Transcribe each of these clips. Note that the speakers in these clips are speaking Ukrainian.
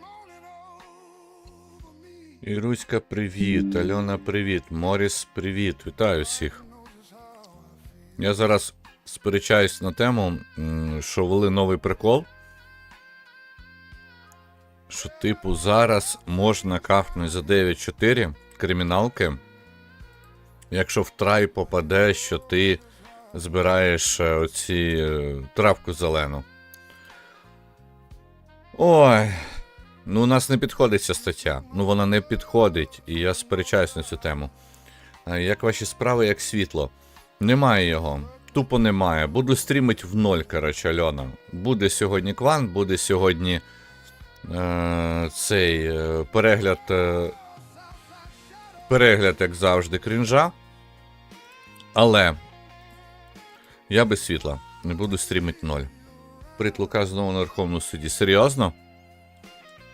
moaning over me. Іруська, привіт. Альона, привіт. Моріс, привіт. Вітаю всіх. Я зараз сперечаюсь на тему, що ввели новий прикол. Що, типу, зараз можна кафнути за 9-4 криміналки. Якщо в трай попаде, що ти збираєш е, оці е, травку зелену. Ой. Ну, у нас не підходить ця стаття. Ну, вона не підходить, і я сперечаюсь на цю тему. Е, Як ваші справи, як світло? Немає його. Тупо немає. Буду стрімити в ноль, коротше, Альона. Буде сьогодні квант, буде сьогодні е, цей е, перегляд. Е, перегляд, як завжди, крінжа. Але я без світла. Не буду стрімити ноль. Прит Лука знову на Верховному суді. Серйозно?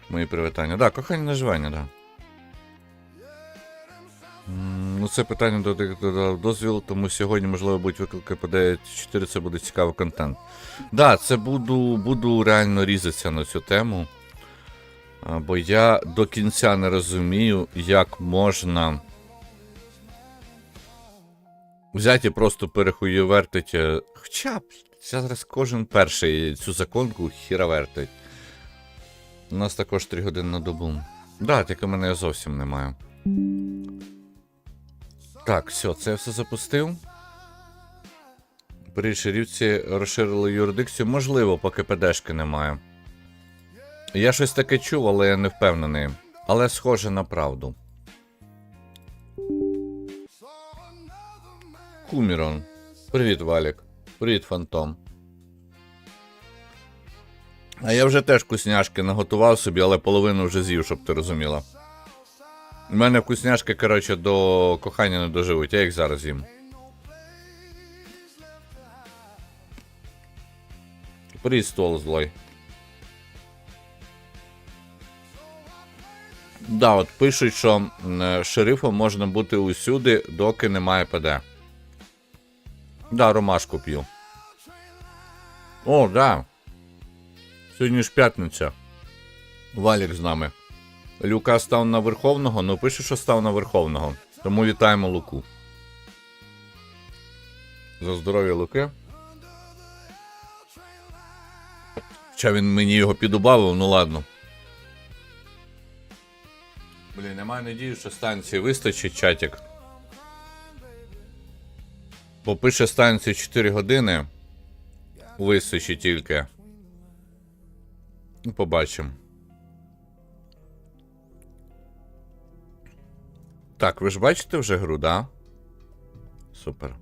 Мої привітання. Да, кохання наживання, да. Ну, це питання до, до, до дозвіл, тому сьогодні, можливо, будуть виклики по 9.4, це буде цікавий контент. Да, це буду, буду реально різатися на цю тему. Бо я до кінця не розумію, як можна взяти і просто перехуєвертить. Хоча б зараз кожен перший цю законку хіравертить. У нас також 3 години на добу. Да, тільки мене зовсім немає. Так, все, це я все запустив. При шерівці розширили юрисдикцію. Можливо, поки ПДшки немає. Я щось таке чув, але я не впевнений. Але схоже на правду. Кумірон. Привіт, Валік. Привіт, Фантом. А я вже теж вкусняшки наготував собі, але половину вже з'їв, щоб ти розуміла. У мене вкусняшки, коротше, до кохання не доживуть, я їх зараз їм. Привіт, стол злой. Да, от пишуть, що шерифом можна бути усюди, доки немає ПД. Да, ромашку п'ю. О, да. Сьогодні ж п'ятниця. Валік з нами. Люка став на Верховного, ну пише, що став на Верховного. Тому вітаємо Луку. За здоров'я Луки. Хоча він мені його підубавив, ну ладно. Блін, немає надії, що станції вистачить чатик. Попише станцію 4 години. Вистачить тільки. Ну, Побачимо. Так, ви ж бачите вже гру, да? Супер.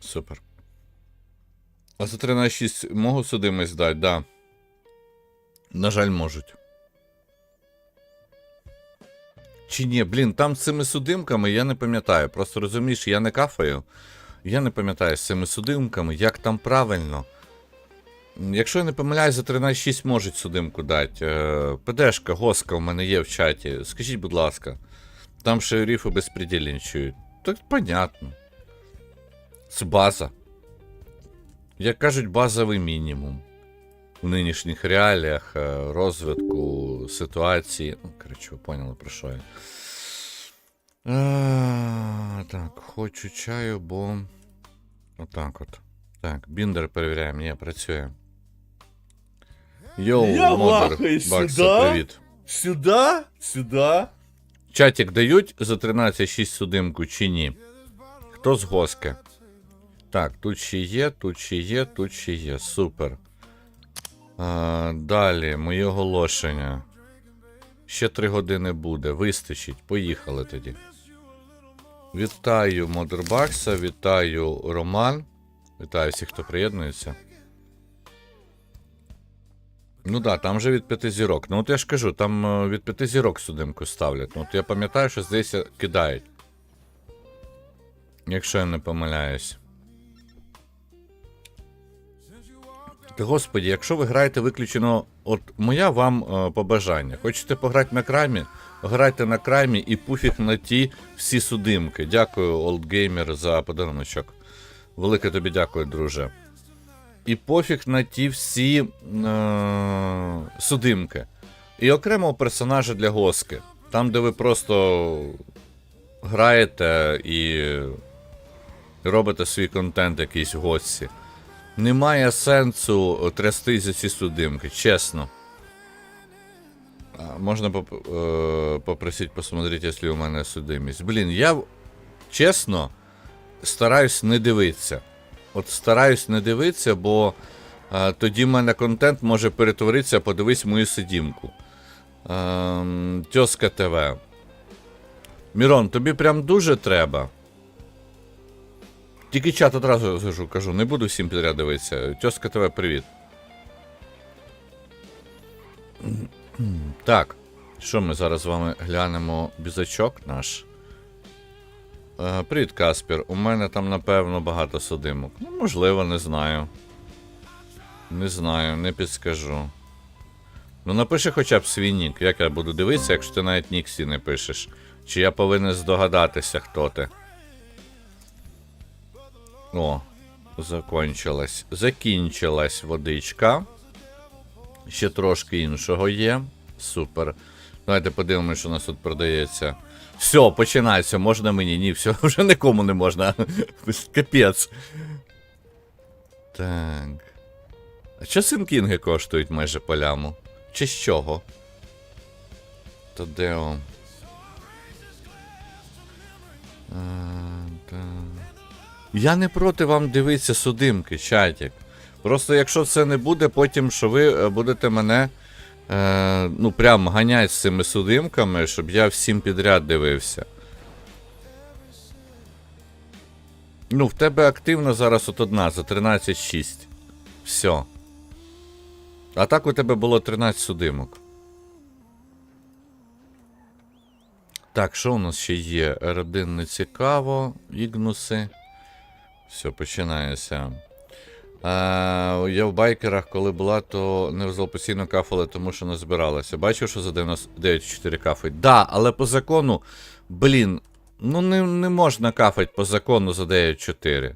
Супер. А за 13.6 можу судимость здати, да. На жаль, можуть. Чи ні, блін, там з цими судимками я не пам'ятаю. Просто розумієш, я не кафаю. Я не пам'ятаю з цими судимками, як там правильно. Якщо я не помиляюсь, за 13.6 можуть судимку дати. Е, ПДшка, госка в мене є в чаті. Скажіть, будь ласка, там шерифи безпредельничають. Так понятно. Це база. Як кажуть, базовий мінімум. В нинішніх реаліях е, розвитку ситуації. Ну, коротше, ви поняли про що я. А, так, хочу чаю, бо. Отак от. Так, біндер перевіряємо, ні, працює. Йоу, Я модер, вахаюсь Бакса, сюда. привіт. Сюда? Сюда? Чатик дають за 13-6 судимку чи ні? Хто з госки? Так, тут ще є, тут ще є, тут ще є. Супер. А, далі, мої оголошення. Ще 3 години буде. Вистачить. Поїхали тоді. Вітаю Модербакса, вітаю Роман. Вітаю всіх, хто приєднується. Ну да, там же від п'яти зірок. Ну от я ж кажу, там е, від п'яти зірок судимку ставлять. Ну от я пам'ятаю, що здається кидають. Якщо я не помиляюсь. Та господі, якщо ви граєте виключено, от моя вам е, побажання. Хочете пограти на крамі? Грайте на крамі і пофіг на ті всі судимки. Дякую, Олдгеймер, за подаруночок. Велике тобі дякую, друже. І пофіг на ті всі е- судимки. І окремого персонажа для госки. Там, де ви просто граєте і робите свій контент якийсь в гості. Немає сенсу трясти за ці судимки, чесно. Можна поп- е, попросити посмотреть, якщо у мене судимість. Блін, я чесно стараюсь не дивитися. От стараюсь не дивитися, бо е, тоді в мене контент може перетворитися, подивись мою сидімку. Ем, Тьоска ТВ. Мірон, тобі прям дуже треба. Тільки чат одразу скажу, кажу, не буду всім підряд дивитися. Тьоска ТВ, привіт. Так, що ми зараз з вами глянемо бізачок наш. Е, привіт, Каспір. У мене там, напевно, багато судимок. Ну, можливо, не знаю. Не знаю, не підскажу. Ну, напиши хоча б свій нік. Як я буду дивитися, якщо ти навіть нік свій не пишеш. Чи я повинен здогадатися, хто ти. О, закончилась. Закінчилась водичка. Ще трошки іншого є. Супер. Давайте подивимося, що у нас тут продається. Все, починається, можна мені? Ні, все, вже нікому не можна. Капець. Так. А що синкінги коштують майже по ляму? Чи з чого? То де он? Я не проти вам дивитися судимки, чатік. Просто якщо це не буде, потім що ви е, будете мене е, ну, прям ганять з цими судимками, щоб я всім підряд дивився. Ну, в тебе активно зараз от одна за 13-6. Все. А так у тебе було 13 судимок. Так, що у нас ще є? R1 не цікаво, Ігнуси. Все, починається. А, я в байкерах, коли була, то не постійно кафали, тому що не збиралася. Бачив, що за 99,4 кафать. Да, але по закону, блін, ну не, не можна кафать по закону за 9,4.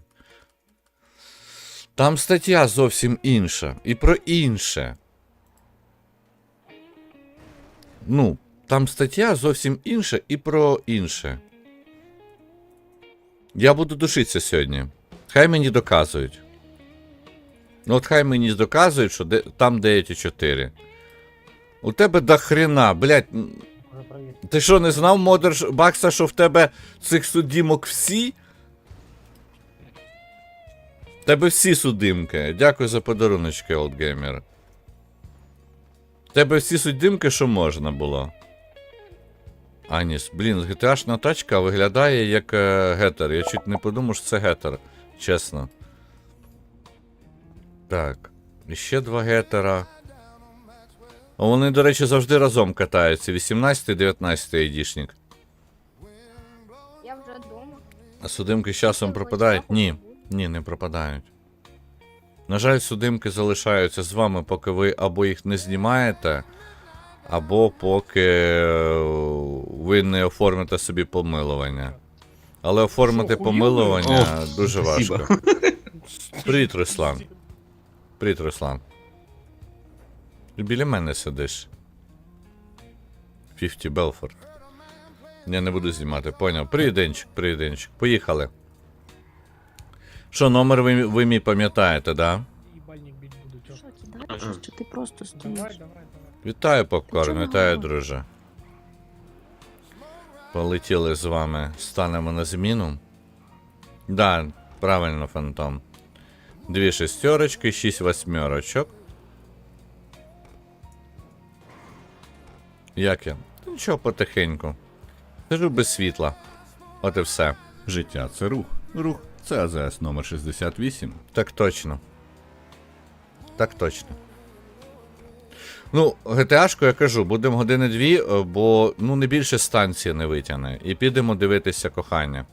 Там стаття зовсім інша. І про інше. Ну, там стаття зовсім інша і про інше. Я буду душитися сьогодні. Хай мені доказують. Ну, от хай мені доказують, що де, там 9,4. У тебе до хрена, блядь. Ти що, не знав, модер Бакса, що в тебе цих судімок всі? В тебе всі судимки. Дякую за подаруночки, Олдгеймер. В тебе всі судимки, що можна було. Аніс, блін, GTA-шна тачка виглядає як е, гетер. Я чуть не подумав, що це гетер. Чесно. Так. Ще два гетера. Вони, до речі, завжди разом катаються. 18 і 19 айдішник. Я вже вдома. А судимки з часом пропадають? Ні. Ні, не пропадають. На жаль, судимки залишаються з вами, поки ви або їх не знімаєте, або поки е, ви не оформите собі помилування. Але оформити помилування О, дуже спасибо. важко. Привіт, Руслан. Привіт, Руслан. Ти біля мене сидиш. 50 Белфорд. Я не буду знімати, поняв. Привіт, Денчик. Поїхали. Що, номер ви, ви мій пам'ятаєте, да? Що кидати? чи ти просто стоїш? Давай, давай, давай. Вітаю, попкорн, вітаю, друже. Полетіли з вами, станемо на зміну. Да, правильно, фантом. Дві шестерочки, шість восьмерочок. Як я? Та Нічого потихеньку. Сижу без світла. От і все. Життя це рух. Рух це АЗС номер 68. Так точно. Так точно. Ну, GTA-шку я кажу, будемо години дві, бо ну не більше станції не витягне. І підемо дивитися кохання.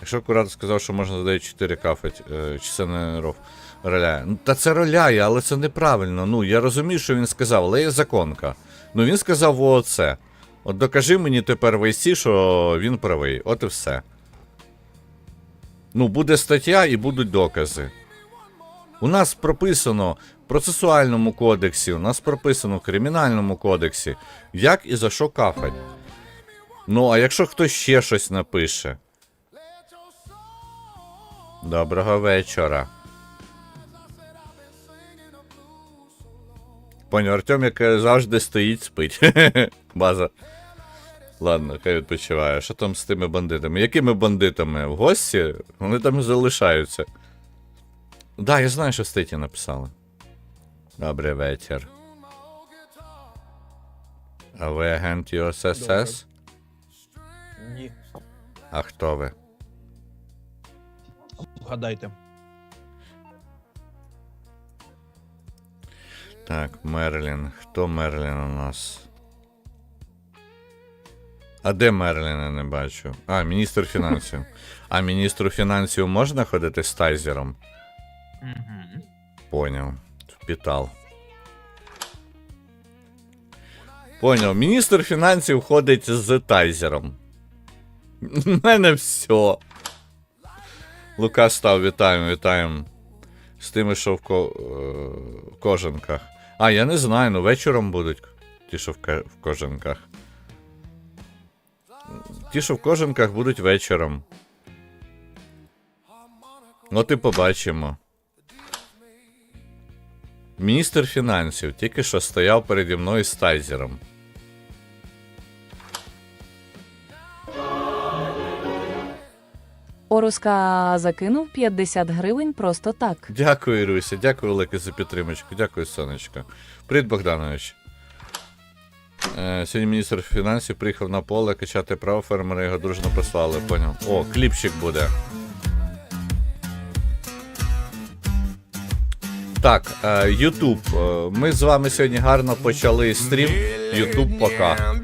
Якщо куратор сказав, що можна за 9-4 кафать, е, чи це не ров, роляє. Ну, та це роляє, але це неправильно. Ну, я розумію, що він сказав, але є законка. Ну він сказав оце. От докажи мені тепер в IC, що він правий. От і все. Ну, буде стаття і будуть докази. У нас прописано в процесуальному кодексі, у нас прописано в кримінальному кодексі, як і за що кафать. Ну, а якщо хтось ще щось напише. Доброго вечора. Поняв, Артем, як завжди стоїть, спить. База. Ладно, хай відпочиває. Що там з тими бандитами? Якими бандитами? В гості? Вони там залишаються. Да, я знаю, що в статі написали. Добрий вечір. А ви агент ЮСС? Ні, А хто ви? Вгадайте. Так, Мерлін. Хто Мерлін у нас? А де Мерліна не бачу? А, міністр фінансів. А міністру фінансів можна ходити з тайзером? Угу. Поняв. Впітал. Поняв. Міністр фінансів ходить з тайзером. У мене все. Лука став, вітаємо, вітаємо. З тими, що в ко... е, кожанках. А, я не знаю, ну вечором будуть ті, що в, ка- в кожанках. Ті, що в кожанках будуть вечором. От і побачимо. Міністр фінансів тільки що стояв переді мною з тайзером. Оруска закинув 50 гривень просто так. Дякую, Іруся, дякую велике за підтримочку. Дякую, сонечко. Привіт, Богданович. Е, сьогодні міністр фінансів приїхав на поле качати право, фермери його дружно послали, поняв. О, кліпчик буде. Так, е, Ютуб. Е, ми з вами сьогодні гарно почали стрім. Ютуб пока.